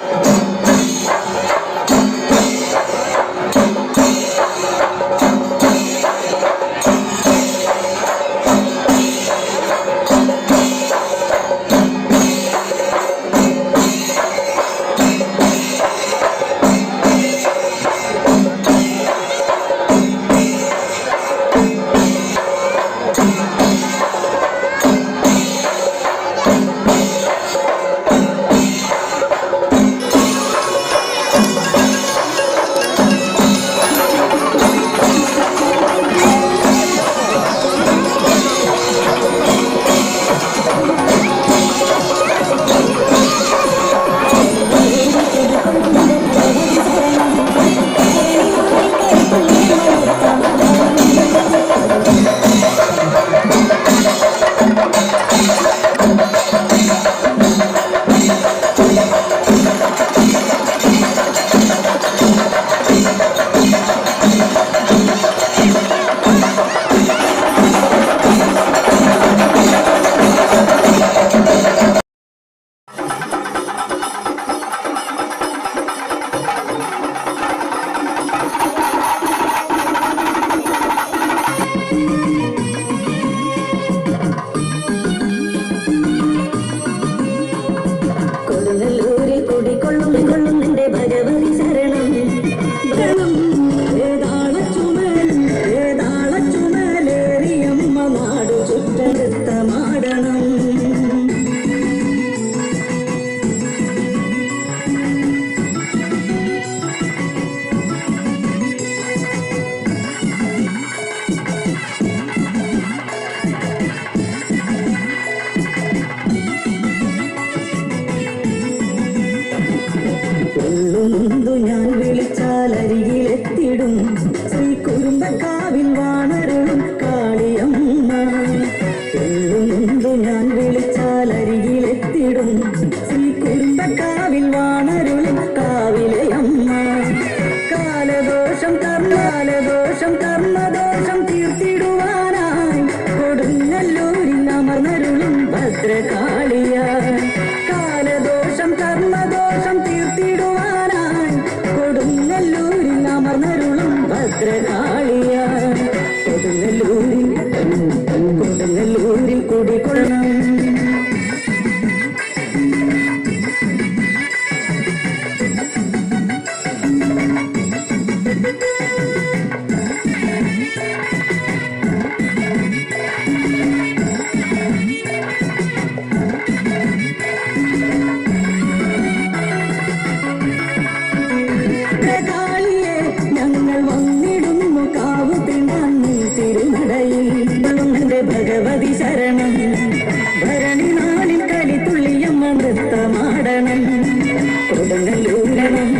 കൊടുങ്ങല്ലൂരിൽ കൊള്ളുന്നു ഞാൻ വിളിച്ചാൽ അരികിലെത്തിടും. ശ്രീ കുറുമ്പക്കാവിൽ വാണരുളും കാളിയമ്മ. ഞാൻ വിളിച്ചാൽ അരികിലെത്തിടും. ശ്രീ കുറുമ്പക്കാവിൽ വാണരുളും കാവിലയമ്മ. കാലദോഷം കർമാലദോഷം കർമ്മദോഷം തീർത്തിടുവാനായി കൊടുങ്ങല്ലൂരിൽ അമർന്നരുളും ഭദ്രകാളിയായി അമർന്നരുളും ഭഗവതി ശരണം. ഭരണി നാളിൽ കലിത്തുള്ളിയമ്മ നൃത്തമാടണം. കൊടുങ്ങല്ലൂരണം